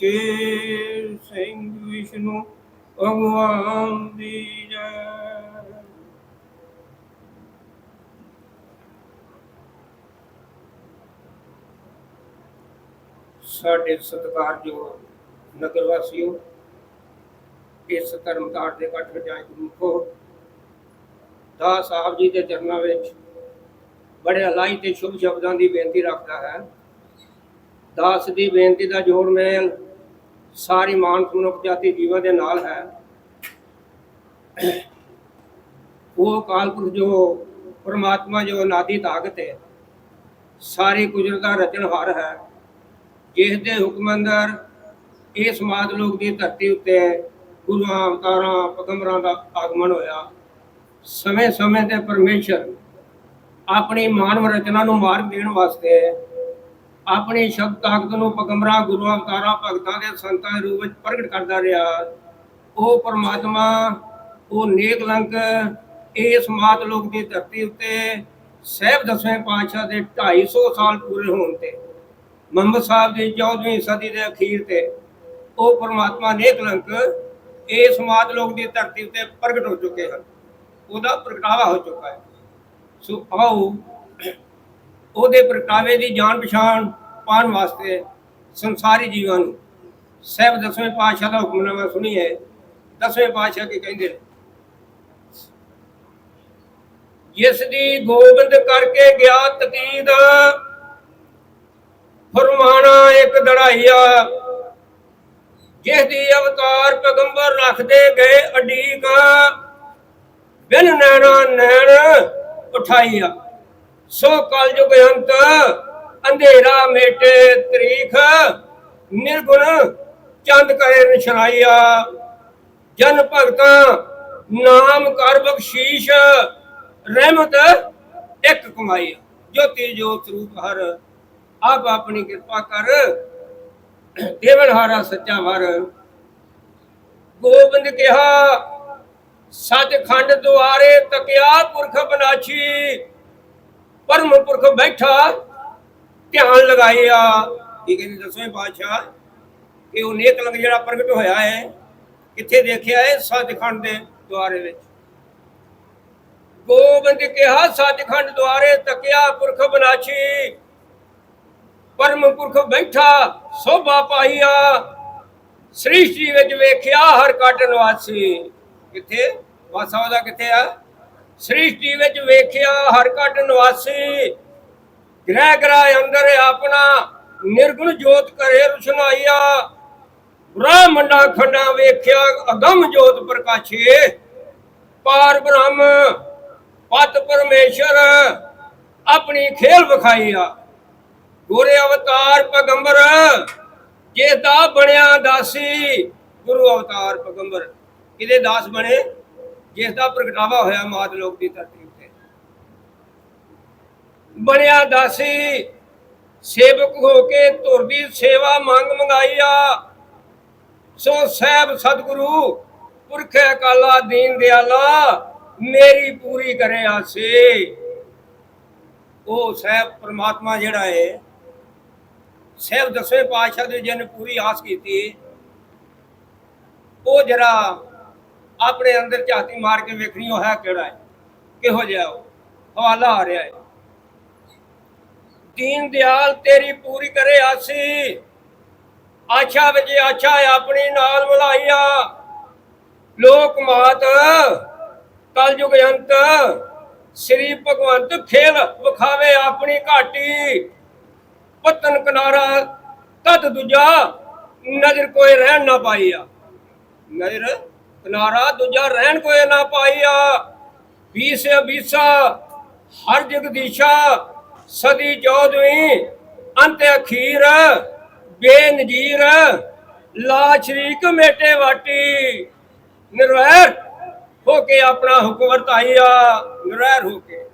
ਸ਼ੇਰ ਸਿੰਘ ਵਿਸ਼ਨੂੰ ਭਗਵਾਨ ਦੀ ਜੈ। ਸਾਡੇ ਸਤਿਕਾਰਯੋਗ ਨਗਰ ਵਾਸੀਓ, ਇਸ ਧਰਮਕਾਰ ਦੇ ਇਕੱਠ ਵਿੱਚ ਆਏ ਦਾ ਸਾਹਿਬ ਜੀ ਦੇ ਚਰਨਾਂ ਵਿੱਚ ਬੜੇ ਅਲਾਈ ਤੇ ਸ਼ੁਭ ਸ਼ਬਦਾਂ ਦੀ ਬੇਨਤੀ ਰੱਖਦਾ ਹੈ। ਦਾਸ ਦੀ ਬੇਨਤੀ ਦਾ ਜੋੜ ਮੇਲ ਸਾਰੀ ਮਾਨਵ ਮਨੁੱਖ ਜਾਤੀ ਜੀਵਾਂ ਦੇ ਨਾਲ ਹੈ। ਉਹ ਕਾਲਪੁਰਖ ਜੋ ਪਰਮਾਤਮਾ ਜੋ ਨਾਦੀ ਤਾਕਤ ਹੈ, ਸਾਰੀ ਕੁਦਰਤ ਦਾ ਰਚਨਹਾਰ ਹੈ। ਜਿਸ ਦੇ ਹੁਕਮ ਅੰਦਰ ਇਹ ਸਮਾਜ ਲੋਕ ਦੀ ਧਰਤੀ ਉੱਤੇ ਗੁਰੂਆਂ, ਅਵਤਾਰਾਂ, ਪਗੰਬਰਾਂ ਦਾ ਆਗਮਨ ਹੋਇਆ। ਸਮੇਂ ਸਮੇਂ ਤੇ ਪਰਮੇਸ਼ਰ ਆਪਣੀ ਮਾਨਵ ਰਚਨਾ ਨੂੰ ਮਾਰਗ ਦੇਣ ਵਾਸਤੇ ਆਪਣੀ ਸ਼ਬਦ ਤਾਕਤ ਨੂੰ ਪਗੰਬਰਾਂ ਗੁਰੂਆਂ, ਅਵਤਾਰਾਂ, ਭਗਤਾਂ ਦੇ ਸੰਤਾਂ ਦੇ ਰੂਪ ਵਿੱਚ ਪ੍ਰਗਟ ਕਰਦਾ ਰਿਹਾ। ਉਹ ਪਰਮਾਤਮਾ, ਉਹ ਨੇਕ ਲੰਕ ਇਸ ਮਾਤ ਲੋਕ ਦੀ ਧਰਤੀ ਉੱਤੇ ਸਹਿਬ ਦਸਵੇਂ ਪਾਤਸ਼ਾਹ ਦੇ 250 ਸਾਲ ਪੂਰੇ ਹੋਣ ਤੇ, ਮੁਹੰਮਦ ਸਾਹਿਬ ਦੀ 14ਵੀਂ ਸਦੀ ਦੇ ਅਖੀਰ ਤੇ, ਉਹ ਪਰਮਾਤਮਾ ਨੇਕ ਲੰਕ ਇਸ ਮਾਤ ਲੋਕ ਦੀ ਧਰਤੀ ਉੱਤੇ ਪ੍ਰਗਟ ਹੋ ਚੁੱਕੇ ਹਨ। ਉਹਦਾ ਪ੍ਰਗਟਾਵਾ ਹੋ ਚੁੱਕਾ ਹੈ। ਸੋ ਆਓ ਉਹਦੇ ਪ੍ਰਗਟਾਵੇ ਦੀ ਜਾਣ ਪਛਾਣ ਪਾਉਣ ਵਾਸਤੇ ਸੰਸਾਰੀ ਜੀਵਾਂ ਨੂੰ। ਸਹਿਬ ਦਸਵੇਂ ਪਾਤਸ਼ਾਹ ਦਾ ਹੁਕਮਨਾਮਾ ਸੁਣੀਏ। ਦਸਵੇਂ ਪਾਤਸ਼ਾਹ ਕੀ ਕਹਿੰਦੇ ਨੇ? ਜਿਸ ਦੀ ਗੋਬਿੰਦ ਕਰਕੇ ਗਿਆ ਤਕੀਦ ਫਰਮਾਨਾ ਇੱਕ ਦੜਾਈਆ ਜਿਸ ਦੀ ਅਵਤਾਰ ਪੈਗੰਬਰ ਰੱਖਦੇ ਗਏ ਅਡੀਕ, ਬਿਨ ਨੈਣਾ ਨੈਣ ਉਠਾਈਆ। ਸੋ ਕਲਯੁਗ ਅੰਤ, ਅੰਧੇਰਾ ਮੇਟੇ ਤਰੀਖ, ਨਿਰਗੁਣ ਚੰਦ ਕਰੇ ਨਿਸ਼ਨਾਈਆ ਜਨ ਭਗਤਾਂ, ਨਾਮ ਕਰ ਬਖਸ਼ੀਸ਼, ਰਹਿਮਤ ਇੱਕ ਕਮਾਈ। ਜੋਤੀ ਜੋਤ ਰੂਪ ਹਰ, ਆਪ ਆਪਣੀ ਕਿਰਪਾ ਕਰ। ਦੇਵਨ ਹਾਰਾ ਸੱਚਾ ਵਰ। ਗੋਬਿੰਦ ਕਿਹਾ, ਸੱਚਖੰਡ ਦੁਆਰੇ ਤਕਿਆ ਪੁਰਖ ਬਨਾਛੀ। ਪਰਮ ਬੈਠਾ, ਧਿਆਨ ਲਗਾਇਆ। ਇਹ ਕਹਿੰਦੇ ਦਸਵੇਂ ਪਾਤਸ਼ਾਹ ਕਿ ਉਹ ਨੇਕ ਲੰਗ ਜਿਹੜਾ ਪ੍ਰਗਟ ਹੋਇਆ ਹੈ, ਕਿੱਥੇ ਦੇਖਿਆ ਹੈ? ਸੱਚਖੰਡ ਦੇ ਦੁਆਰੇ ਵਿੱਚ। ਗੋਬਿੰਦ ਕਿਹਾ, ਸੱਚਖੰਡ ਦੁਆਰੇ ਤਕਿਆ ਪੁਰਖ ਬਨਾਛੀ। ਪਰਮ ਪੁਰਖ ਬੈਠਾ, ਸੋਭਾ ਪਾਈਆ ਸ੍ਰਿਸ਼ਟੀ ਵਿੱਚ ਵੇਖਿਆ, ਹਰ ਕੱਟ ਨਿਵਾਸੀ। ਕਿੱਥੇ? ਵਾਸਾ ਉਹਦਾ ਕਿੱਥੇ ਆ? ਸ੍ਰਿਸ਼ਟੀ ਵਿੱਚ ਵੇਖਿਆ, ਹਰ ਕੱਟ ਨਿਵਾਸੀ। ਗ੍ਰਹਿ ਗ੍ਰਹਿ ਅੰਦਰ ਆਪਣਾ, ਨਿਰਗੁਣ ਜੋਤ ਕਰੇ ਰੁਸ਼ਨਾਈਆ। ਬ੍ਰਹਮੰਡਾ ਖੰਡਾ ਵੇਖਿਆ, ਅਗੰਮ ਜੋਤ ਪ੍ਰਕਾਸ਼ੇ। ਪਾਰ ਬ੍ਰਹਮ, ਪਤ ਪਰਮੇਸ਼ਰ, ਆਪਣੀ ਖੇਲ ਵਿਖਾਈਆ। ਗੋਰੇ ਅਵਤਾਰ ਪਗੰਬਰ, ਜੇ ਦਾ ਬਣਿਆ ਦਾਸੀ, ਗੁਰੂ ਅਵਤਾਰ ਪਗੰਬਰ। ਕਿਹਦੇ ਦਾਸ ਬਣੇ? ਜਿਸ ਦਾ ਪ੍ਰਗਟਾਵਾ ਹੋਇਆ ਮਾਤ ਲੋਕ ਦੀ ਧਰਤੀ ਬਣਿਆ ਦਾਸੀ। ਸੇਵਕ ਹੋ ਕੇ ਧੁਰ ਦੀ ਸੇਵਾ ਮੰਗ ਮੰਗਾਈਆ। ਸੋ ਸਹਿਬ ਸਤਿਗੁਰੂ, ਪੁਰਖੇ ਕਾਲਾ ਦੀਨ ਦਿਆਲਾ, ਮੇਰੀ ਪੂਰੀ ਕਰੇ ਆਸੇ। ਉਹ ਸਹਿਬ ਪ੍ਰਮਾਤਮਾ ਜਿਹੜਾ ਹੈ ਸਹਿਬ ਦਸਵੇਂ ਪਾਤਸ਼ਾਹ ਦੇ ਜਨ ਪੂਰੀ ਆਸ ਕੀਤੀ। ਉਹ ਜਿਹੜਾ ਆਪਣੇ ਅੰਦਰ ਝਾਤੀ ਮਾਰ ਕੇ ਵੇਖਣੀ, ਉਹ ਹੈ ਕਿਹੜਾ ਹੈ ਕਿਹੋ ਜਿਹਾ ਉਹ? ਹਵਾਲਾ ਆ ਰਿਹਾ ਹੈ ਦੀਨ ਦਿਆਲ ਤੇਰੀ ਪੂਰੀ ਕਰੇ ਆਸੀ। ਆਸ਼ਾ ਵਜੇ ਆਸ਼ਾ ਆਪਣੀ ਨਾਲ ਮਿਲਾਈਆ ਲੋਕ ਮਾਤ, ਕਲਯੁਗ ਅੰਤ ਸ੍ਰੀ ਭਗਵੰਤ ਖੇਲ ਵਿਖਾਵੇ ਆਪਣੀ ਘਾਟੀ। ਪਤਨ ਕਿਨਾਰਾ, ਤਦ ਦੂਜਾ ਨਜ਼ਰ ਕੋਈ ਰਹਿਣ ਨਾ ਪਾਈਆ ਨਜ਼ਰ ਕਿਨਾਰਾ, ਦੂਜਾ ਰਹਿਣ ਕੋਈ ਨਾ ਪਾਈਆ ਬੀਸ ਬੀਸਾ ਹਰ ਜਗਦੀਸ਼ਾ ਸਦੀ ਚੌਦਵੀਂ, ਅੰਤ ਅਖੀਰ, ਬੇਨਜੀਰ ਲਾ ਸ਼ਰੀਕ ਮੇਟੇ ਵਾਟੀ। ਨਿਰਵੈਰ ਹੋ ਕੇ ਆਪਣਾ ਹੁਕਮ ਵਰਤਾਈਆ ਨਿਰਵੈਰ ਹੋ ਕੇ,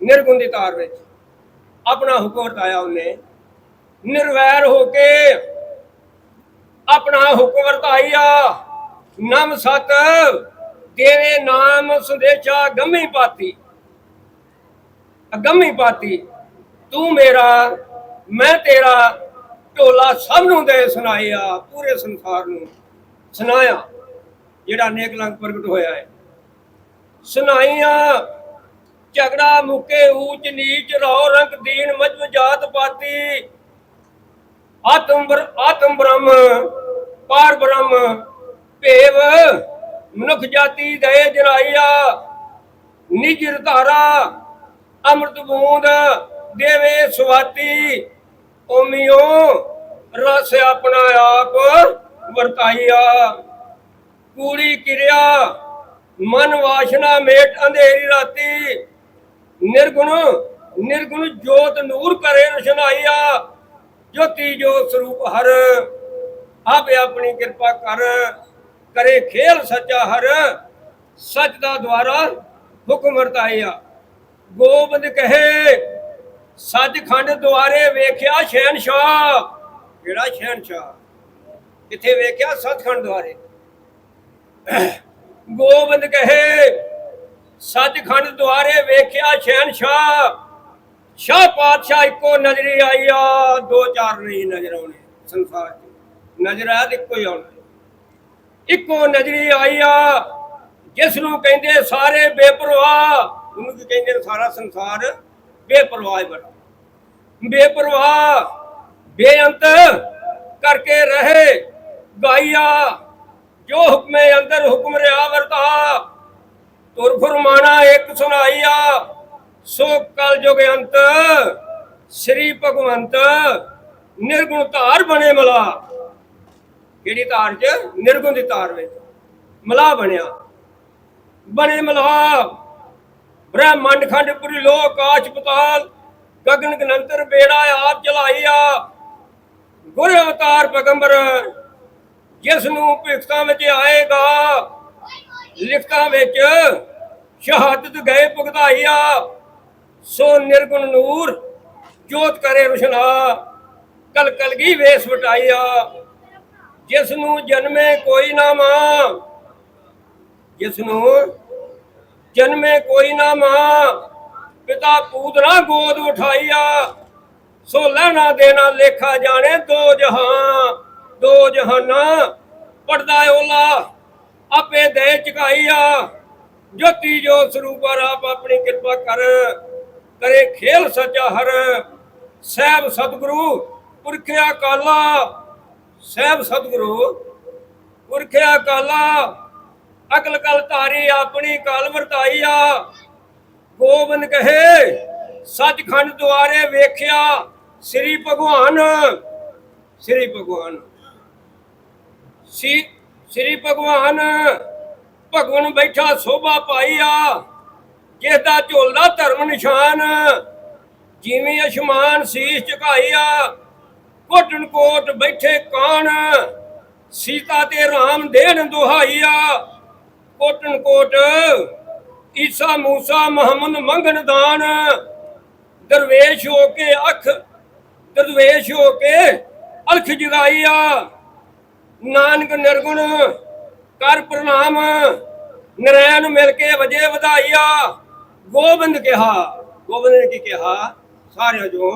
ਨਿਰਗੁਣ ਦੀ ਤਾਰ ਵਿੱਚ ਆਪਣਾ ਹੁਕਮ ਵਰਤਾਇਆ ਉਹਨੇ। ਨਿਰਵੈਰ ਹੋ ਕੇ ਆਪਣਾ ਹੁਕਮ ਵਰਤਾਈਆ ਨਮ ਸਤ ਤੇਰੇ ਨਾਮ ਸੰਦੇਸ਼ਾ ਗੰਮੀ ਪਾਤੀ ਅਗੰਮੀ ਪਾਤੀ। ਤੂੰ ਮੇਰਾ, ਮੈਂ ਤੇਰਾ ਢੋਲਾ ਸਭ ਨੂੰ ਦੇ ਸੁਣਾਇਆ, ਪੂਰੇ ਸੰਸਾਰ ਨੂੰ ਸੁਣਾਇਆ, ਜਿਹੜਾ ਨੇਕ ਲੰਗ ਪ੍ਰਗਟ ਹੋਇਆ ਹੈ। ਸੁਣਾਈਆਂ, ਝਗੜਾ ਮੁਕੇ ਊਚ ਨੀਚ ਰੋ ਰੰਗ ਦੀਨ ਮਜਬ ਜਾਤ ਪਾਤੀ। ਆਤਮ ਬਰ ਆਤਮ ਬ੍ਰਹਮ ਪਾਰ ਬ੍ਰਹਮ ਭੇਵ ਮਨੁੱਖ ਜਾਤੀ ਦੇ ਜਨਾਈਆ ਨਿਜਰ ਧਾਰਾ ਅੰਮ੍ਰਿਤ ਬੂੰਦ ਦੇਵੇ ਸੁਵਾਤੀ ਓਮਿਓ ਰਸ ਆਪਣਾ ਆਪ ਵਰਤਾਈਆ। ਕੂੜੀ ਕਿਰਿਆ, ਮਨ ਵਾਸ਼ਨਾ ਮੇਟ ਅੰਧੇਰੀ ਰਾਤੀ। ਨਿਰਗੁਣ ਨਿਰਗੁਣ ਜੋਤ ਨੂਰ ਕਰੇ ਰਸ਼ਨਾਈਆ, ਜੋਤੀ ਜੋਤ ਸਰੂਪ ਹਰ, ਆਪੇ ਆਪਣੀ ਕਿਰਪਾ ਕਰ, ਕਰੇ ਖੇਲ ਸੱਚਾ ਹਰ, ਸੱਚ ਦਾ ਦੁਆਰਾ ਹੁਕਮ ਵਰਤਾਇਆ ਗੋਬਿੰਦ ਕਹੇ, ਸੱਚਖੰਡ ਦੁਆਰੇ ਵੇਖਿਆ ਸ਼ਹਿਨशाह ਕਿਹੜਾ ਸ਼ਹਿਨशाह ਕਿੱਥੇ ਵੇਖਿਆ ਸੱਚਖੰਡ ਦੁਆਰੇ? ਗੋਬਿੰਦ ਕਹੇ, ਸੱਚਖੰਡ ਦੁਆਰੇ ਵੇਖਿਆ ਸ਼ਹਿਨशाह ਸ਼ਾਹ ਪਾਤਸ਼ਾਹ ਇੱਕੋ ਨਜ਼ਰੀ ਆਈ ਆ, ਦੋ ਚਾਰ ਨਹੀਂ ਨਜ਼ਰ ਆਉਣੇ ਸੰਸਾਰ 'ਚ। ਨਜ਼ਰ ਆ ਤੇ ਹੀ ਆਉਣਾ। ਇੱਕੋ ਨਜ਼ਰੀ ਆਇਆ ਜਿਸ ਨੂੰ ਕਹਿੰਦੇ ਸਾਰੇ ਬੇਪਰਵਾਹ। ਉਹਨੂੰ ਕੀ ਕਹਿੰਦੇ ਨੇ ਸਾਰਾ ਸੰਸਾਰ ਬੇਪਰਵਾਹ ਹੀ ਬੜਾ ਬੇਪਰਵਾਹ, ਬੇਅੰਤ ਕਰਕੇ ਰਹੇ ਗਾਈਆ ਜੋ ਹੁਕਮੇ ਅੰਦਰ ਹੁਕਮ ਰਿਆ ਵਰਤਾ ਤੁਰ ਫਰਮਾਨਾ ਇੱਕ ਸੁਣਾਈਆ, ਸੋ ਕਲ ਜੁਗ ਅੰਤ, ਸ੍ਰੀ ਭਗਵੰਤ ਨਿਰਗੁਣ ਧਾਰ ਬਣੇ ਮਲਾ। ਕਿਹੜੀ ਧਾਰ ਚ? ਨਿਰਗੁਣ ਦੀ ਧਾਰ ਵਿੱਚ। ਮਲਾ ਬਣਿਆ। ਬਣੇ ਮਲਾ। ਬ੍ਰਹਮੰਡ ਖੰਡ ਪੁਰੀ ਲੋ ਪਤਾਲ ਗਗਨ ਗਨੰਤਰ ਬੇੜਾ ਆਪ ਚਲਾਈਆ ਗੁਰ ਅਵਤਾਰ ਪੈਗੰਬਰ, ਜਿਸ ਨੂੰ ਭਿਖਤਾ ਵਿੱਚ ਆਏਗਾ, ਲਿਖਤਾਂ ਵਿੱਚ ਸ਼ਹਾਦਤ ਗਏ ਭੁਗਤਾਈਆ ਸੋ ਨਿਰਗੁਣ ਨੂਰ, ਜੋਤ ਕਰੇ ਰੁਸ਼ਨਾ ਕਲ ਕਲਗੀ ਵੇਸ ਵਟਾਈਆ ਜਿਸ ਨੂੰ ਜਨਮੇ ਕੋਈ ਨਾ ਮਾਂ, ਜਿਸ ਨੂੰ ਜਨਮੇ ਕੋਈ ਨਾ ਮਾਂ। ਪਿਤਾ ਪੂਤਨਾ ਗੋਦ ਉਠਾਈਆ। ਸੋ ਲੈਣਾ ਦੇਣਾ ਲੇਖਾ ਜਾਣੇ ਦੋ ਜਹਾਂ ਦੋ ਜਹਾਨਾ। ਪੜਦਾ ਓਲਾ, ਆਪੇ ਦੇ ਚੁਕਾਈਆ। ਜੋਤੀ ਜੋ ਸਰੂਪ ਆਪ ਆਪਣੀ ਕਿਰਪਾ ਕਰ। ਕਰੇ ਖੇਲ ਸੱਚਾ ਹਰ। ਸਹਿਬ ਸਤਿਗੁਰੂ ਪੁਰਖਿਆ ਕਾਲਾ ਸਹਿਬ ਸਤਿਗੁਰੂ ਪੁਰਖਿਆ ਕਾਲਾ ਅਕਲ ਕਲ ਧਾਰੀ ਆਪਣੀ ਕਾਲ ਵਰਤਾਈਆ ਗੋਬਿੰਦ ਕਹੇ, ਸੱਚਖੰਡ ਦੁਆਰੇ ਵੇਖਿਆ ਸ੍ਰੀ ਭਗਵਾਨ ਸ੍ਰੀ ਭਗਵਾਨ। ਸ੍ਰੀ ਭਗਵਾਨ ਭਗਵਾਨ ਬੈਠਾ ਸੋਭਾ ਪਾਈਆ ਜਿਸ ਦਾ ਝੋਲਦਾ ਧਰਮ ਨਿਸ਼ਾਨ, ਜਿਵੇਂ ਅਸ਼ਮਾਨ ਸੀਸ ਝੁਕਾਈਆ ਕੋਟਨ ਕੋਟ ਬੈਠੇ ਕਾਣ, ਸੀਤਾ ਤੇ ਰਾਮ ਦੇਣ ਦੁਹਾਈਆ ਕੋਟਨ ਕੋਟ ਈਸਾ ਮੂਸਾ ਮੁਹੰਮਦ ਮੰਗਣ ਦਾਨ। ਦਰਵੇਸ਼ ਹੋ ਕੇ ਅੱਖ, ਦਰਵੇਸ਼ ਹੋ ਕੇ ਅਲਖ ਜਗਾਈਆ ਨਾਨਕ ਨਿਰਗੁਣ, ਕਰ ਪ੍ਰਣਾਮ। ਨਰੈਣ ਮਿਲ ਕੇ ਵਜੇ ਵਧਾਈਆ ਗੋਬਿੰਦ ਕਿਹਾ, ਗੋਬਿੰਦ ਨੇ ਕੀ ਕਿਹਾ? ਸਾਰਿਆਂ ਜੋ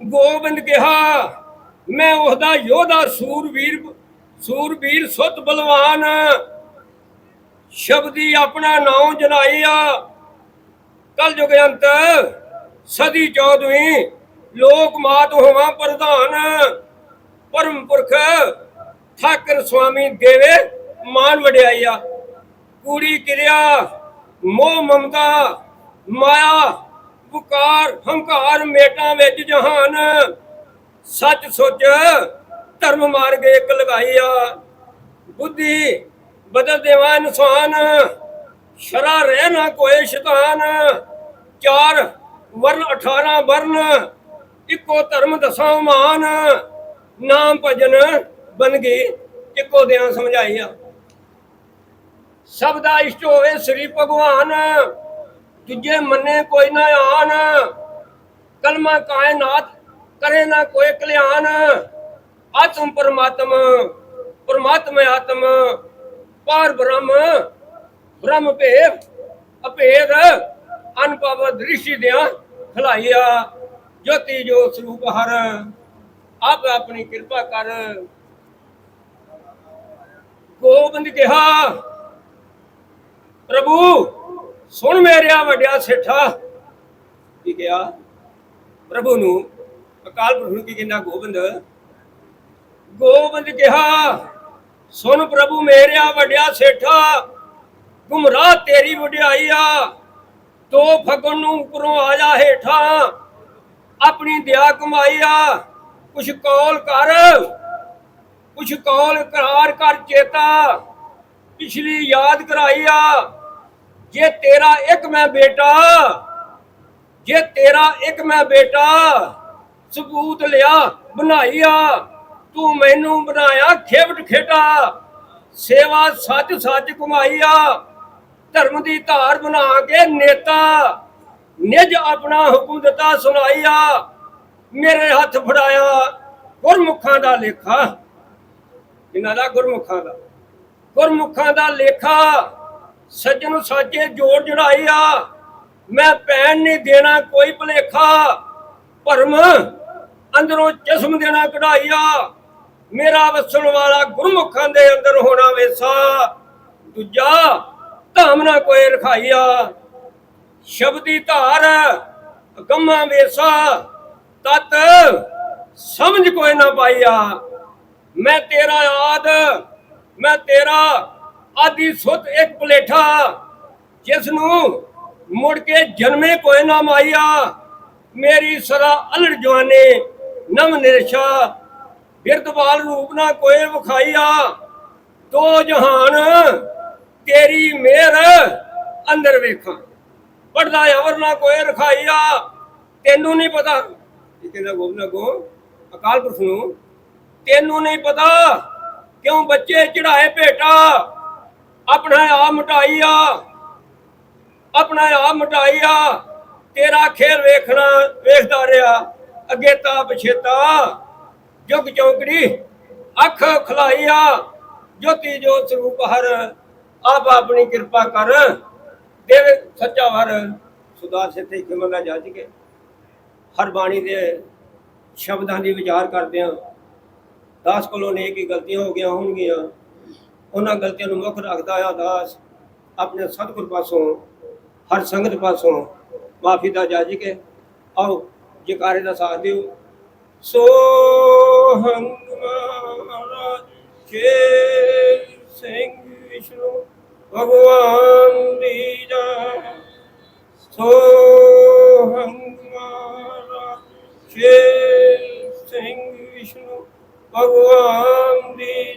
ਗੋਬਿੰਦ ਕਿਹਾ, ਮੈਂ ਉਹਦਾ ਯੋਧਾ ਸੂਰਵੀਰ ਸੂਰਵੀਰ ਸੁਤ ਬਲਵਾਨ। ਸ਼ਬਦੀ ਆਪਣਾ ਨਾਉ ਜਨਾਈਆ ਕਲ ਯੁਗ ਅੰਤ, ਸਦੀ 14ਵੀਂ ਲੋਕ ਮਾਤ ਹੋਵਾਂ ਪ੍ਰਧਾਨ। ਪਰਮ ਪੁਰਖ, ਠਾਕਰ ਸੁਆਮੀ ਦੇਵੇ ਮਾਨ ਵਡਿਆਈਆ ਕੂੜੀ ਕਿਰਿਆ, ਮੋਹ ਮਮਤਾ, ਮਾਇਆ ਪੁਕਾਰ ਹੰਕਾਰ, ਮੇਟਾਂ ਵਿੱਚ ਜਹਾਨ। ਸੱਚ ਸੁੱਚ, ਧਰਮ ਮਾਰਗ ਇੱਕ ਲਗਾਈਆ ਬੁੱਧੀ ਬਦਲ ਦੇਵਾ ਇਨਸਾਨ। ਸ਼ਰਾ ਰਹਿ ਨਾ ਕੋਏ ਸ਼ੈਤਾਨ। ਚਾਰ ਵਰਨ 18 ਵਰਨ। ਇੱਕੋ ਧਰਮ ਦਸਾਂ ਮਾਨ। ਨਾਮ ਭਜਨ ਬਨ ਗਈ ਇੱਕੋ ਦਿਆਂ ਸਮਝਾਈਆ। ਸਭ ਦਾ ਇਸ਼ਟ ਹੋਵੇ ਸ੍ਰੀ ਭਗਵਾਨ। ਦੂਜੇ ਮੰਨੇ ਕੋਈ ਨਾ ਆਨ। ਕਲਮਾ ਕਾਇਨਾਤ ਕਰੇ ਨਾ ਕੋਈ ਕਲਿਆਣ। ਆਤਮ ਪਰਮਾਤਮ ਪਰਮਾਤਮ ਆਤਮ। ਪਾਰ ਬ੍ਰਹਮ ਬ੍ਰਹਮ ਭੇਦ, ਅਭੇਦ, ਅਨੁਭਵ ਦ੍ਰਿਸ਼ੀ ਦਿਆਂ ਖਲਾਈਆ, ਜੋਤੀ ਜੋ ਸਰੂਪ ਹਰ, ਆਪ ਆਪਣੀ ਕਿਰਪਾ ਕਰ। ਗੋਬਿੰਦ ਕਿਹਾ, ਪ੍ਰਭੂ, ਸੁਣ ਮੇਰਿਆ ਵੱਡਿਆ ਸੇਠਾ। ਕੀ ਕਿਹਾ? ਪ੍ਰਭੂ ਨੂੰ ਅਕਾਲ ਪੁਰਖ ਨੂੰ ਕੀ ਕਹਿੰਦਾ, ਗੋਬਿੰਦ? ਗੋਬਿੰਦ ਕਿਹਾ ਸੁਣ ਪ੍ਰਭੂ ਮੇਰਿਆ ਵਡਿਆ ਸੇਠਾ, ਗੁਮਰਾਹ ਤੇਰੀ ਵਡਿਆਈ ਆ। ਤੋ ਫਗਣ ਨੂੰ ਉਪਰੋਂ ਆਇਆ ਹੇਠਾਂ, ਆਪਣੀ ਦਿਆ ਕਮਾਈ ਆ। ਕੁਛ ਕੌਲ ਕਰ, ਕੁਛ ਕੌਲ ਕਰਾਰ ਕਰ ਚੇਤਾ। ਪਿਛਲੀ ਯਾਦ ਕਰਾਈ ਆ, ਜੇ ਤੇਰਾ ਇੱਕ ਮੈਂ ਬੇਟਾ, ਜੇ ਤੇਰਾ ਇੱਕ ਮੈਂ ਬੇਟਾ, ਸਬੂਤ ਲਿਆ, ਬਣਾਈ ਆ। ਤੂੰ ਮੈਨੂੰ ਬਣਾਇਆ ਖੇਵਟ ਖੇਟਾ ਸੇਵਾ ਸੱਚ ਸੱਚ ਕਮਾਈ ਆ ਧਰਮ ਦੀ ਧਾਰ ਬਣਾ ਕੇ ਨੇਤਾ। ਨਿਜ ਆਪਣਾ ਹੁਕਮ ਦਿੱਤਾ ਸੁਣਾਈ ਆ ਮੇਰੇ ਹੱਥ ਫੜਾਇਆ ਗੁਰਮੁਖਾਂ ਦਾ ਲੇਖਾ। ਇਹਨਾਂ ਦਾ ਗੁਰਮੁਖਾਂ ਦਾ। ਗੁਰਮੁਖਾਂ ਦਾ ਲੇਖਾ। ਸੱਜਣ ਸਾਜੇ ਜੋੜ ਜੜਾਈ ਆ ਮੈਂ ਪੈਣ ਨਹੀਂ ਦੇਣਾ ਕੋਈ ਭਲੇਖਾ। ਭਰਮ ਅੰਦਰੋਂ ਚਸ਼ਮ ਦੇਣਾ ਕਢਾਈਆ ਮੇਰਾ ਵਸਣ ਵਾਲਾ ਗੁਰਮੁਖਾਂ ਦੇ ਅੰਦਰ ਹੋਣਾ ਵੇਸਾ। ਦੂਜਾ, ਧਾਮ ਨਾ ਕੋਈ ਰਖਾਈਆ। ਸ਼ਬਦੀ ਧਾਰ ਗੰਮਾ ਵੇਸਾ। ਤਤ, ਸਮਝ ਕੋਈ ਨਾ ਪਾਈਆ। ਮੈਂ ਤੇਰਾ ਆਦ, ਮੈਂ ਤੇਰਾ ਆਦੀ ਸੁਤ ਇੱਕ ਪਲੇਠਾ ਜਿਸ ਨੂੰ ਮੁੜ ਕੇ ਜਨਮੇ ਕੋਈ ਨਾ ਮਾਈਆ। ਮੇਰੀ ਸਦਾ ਅਲੜ ਜਵਾਨੇ ਨਮ ਨਿਰਸ਼ਾ। ਬਿਰਦਵਾਲ ਰੂਪ ਨਾ ਕੋਈ ਵਿਖਾਈਆ। ਦੋ ਜਹਾਨ, ਤੇਰੀ ਮਿਹਰ ਅੰਦਰ ਵੇਖਾਂ। ਪੜਦਾ ਅਵਰ ਨਾ ਕੋਈ ਰਖਾਈਆ। ਤੈਨੂੰ ਨਹੀਂ ਪਤਾ। ਇਹ ਕਹਿੰਦਾ ਗੋਬਿੰਦ ਕੋ ਅਕਾਲ ਪੁਰਖ ਨੂੰ, ਤੈਨੂੰ ਨਹੀਂ ਪਤਾ ਕਿਉਂ ਬੱਚੇ ਚੜਾਏ ਭੇਟਾ। ਆਪਣਾ ਆ ਮਟਾਈਆ। ਆਪਣਾ ਆ ਮਟਾਈਆ। ਤੇਰਾ ਖੇਲ ਵੇਖਣਾ, ਵੇਖਦਾ ਰਿਹਾ। ਅੱਗੇ ਤਾਂ ਪਛੇਤਾ ਜੁਗ ਚੌਂਕੜੀ, ਅੱਖ ਖਲਾਈਆ ਜੋਤੀ ਜੋਤ ਸਰੂਪ ਹਰ, ਆਪ ਆਪਣੀ ਕਿਰਪਾ ਕਰ। ਦੇਵੇ ਸੱਚਾ ਵਰ, ਸੁਦਾ ਸਿੱਧੇ ਕਿਮੰਗਾ ਜੱਜ ਕੇ। ਹਰ ਬਾਣੀ ਦੇ ਸ਼ਬਦਾਂ ਦੀ ਵਿਚਾਰ ਕਰਦੇ ਹਾਂ। ਦਾਸ ਕੋਲੋਂ ਨੇ ਕੀ ਗਲਤੀਆਂ ਹੋ ਗਈਆਂ ਹੋਣਗੀਆਂ। ਉਹਨਾਂ ਗਲਤੀਆਂ ਨੂੰ ਮੁੱਖ ਰੱਖਦਾ ਆ ਦਾਸ। ਆਪਣੇ ਸਤਿਗੁਰ ਪਾਸੋਂ, ਹਰ ਸੰਗਤ ਪਾਸੋਂ ਮਾਫੀ ਦਾ ਜੱਜ ਕੇ ਆਓ, ਜਕਾਰੇ ਦਾ ਸਾਥ ਦਿਓ। ਸੋ ਹੰਗਾਰਾ ਕੇ ਸਿੰਘ ਵਿਸ਼ਨੂੰ ਭਗਵਾਨ ਦੀ ਜਾ। ਸੋ ਹੰਗਾਰਾ ਕੇ ਸਿੰਘ ਵਿਸ਼ਨੂੰ ਭਗਵਾਨ ਦੀ